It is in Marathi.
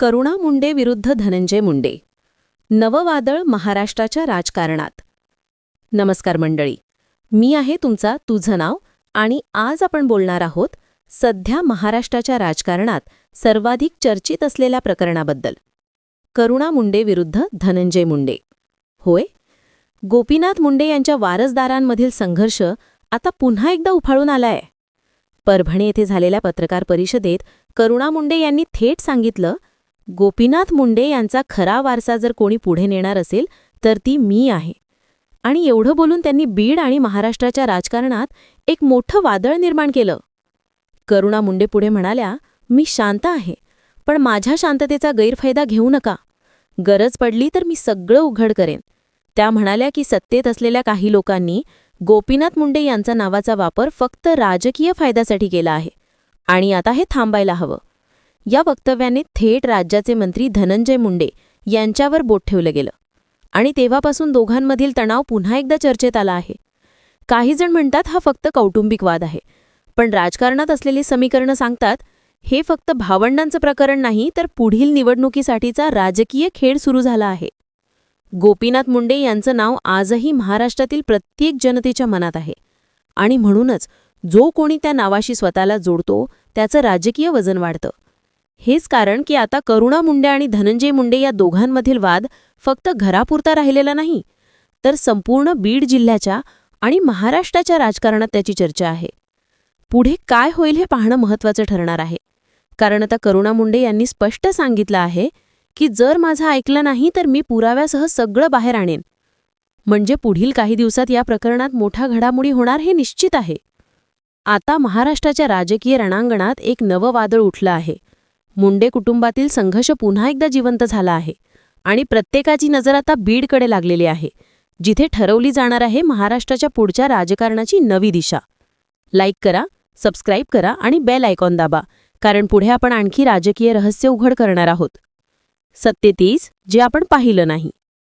करुणा मुंडे विरुद्ध धनंजय मुंडे. नववादळ महाराष्ट्राच्या राजकारणात. नमस्कार मंडळी. मी आहे तुमचा तुझं नाव आणि आज आपण बोलणार आहोत सध्या महाराष्ट्राच्या राजकारणात सर्वाधिक चर्चित असलेल्या प्रकरणाबद्दल. करुणा मुंडे विरुद्ध धनंजय मुंडे. होय? गोपीनाथ मुंडे यांच्या वारसदारांमधील संघर्ष आता पुन्हा एकदा उफाळून आलाय. परभणी येथे झालेल्या पत्रकार परिषदेत करुणा मुंडे यांनी थेट सांगितलं गोपीनाथ मुंडे यांचा खरा वारसा जर कोणी पुढे नेणार असेल तर ती मी आहे. आणि एवढं बोलून त्यांनी बीड आणि महाराष्ट्राच्या राजकारणात एक मोठं वादळ निर्माण केलं. करुणा मुंडे पुढे म्हणाल्या मी शांत आहे पण माझ्या शांततेचा गैरफायदा घेऊ नका. गरज पडली तर मी सगळं उघड करेन. त्या म्हणाल्या की सत्तेत असलेल्या काही लोकांनी गोपीनाथ मुंडे यांचा नावाचा वापर फक्त राजकीय फायद्यासाठी केला आहे. आणि आता हे थांबायला हवं. या वक्तव्याने थेट राज्याचे मंत्री धनंजय मुंडे यांच्यावर बोट ठेवलं गेलं. आणि तेव्हापासून दोघांमधील तणाव पुन्हा एकदा चर्चेत आला आहे. काही जण म्हणतात हा फक्त कौटुंबिक वाद आहे. पण राजकारणात असलेली समीकरणं सांगतात हे फक्त भावंडांचं प्रकरण नाही तर पुढील निवडणुकीसाठीचा राजकीय खेळ सुरू झाला आहे. गोपीनाथ मुंडे यांचं नाव आजही महाराष्ट्रातील प्रत्येक जनतेच्या मनात आहे. आणि म्हणूनच जो कोणी त्या नावाशी स्वतःला जोडतो त्याचं राजकीय वजन वाढतं. हेच कारण की आता करुणा मुंडे आणि धनंजय मुंडे या दोघांमधील वाद फक्त घरापुरता राहिलेला नाही तर संपूर्ण बीड जिल्ह्याच्या आणि महाराष्ट्राच्या राजकारणात त्याची चर्चा आहे. पुढे काय होईल हे पाहणं महत्त्वाचं ठरणार आहे. कारण आता करुणा मुंडे यांनी स्पष्ट सांगितलं आहे की जर माझं ऐकलं नाही तर मी पुराव्यासह सगळं बाहेर आणेन. म्हणजे पुढील काही दिवसात या प्रकरणात मोठा घडामोडी होणार हे निश्चित आहे. आता महाराष्ट्राच्या राजकीय रणांगणात एक नवं वादळ उठलं आहे. मुंडे कुटुंबातील संघर्ष पुन्हा एकदा जिवंत झाला आहे आणि प्रत्येकाची नजर आता बीडकडे लागलेली आहे जिथे ठरवली जाणार आहे महाराष्ट्राच्या पुढच्या राजकारणाची नवी दिशा. लाईक करा सबस्क्राईब करा आणि बेल आयकॉन दाबा कारण पुढे आपण आणखी राजकीय रहस्य उघड करणार आहोत. सत्तेतीस जे आपण पाहिलं नाही.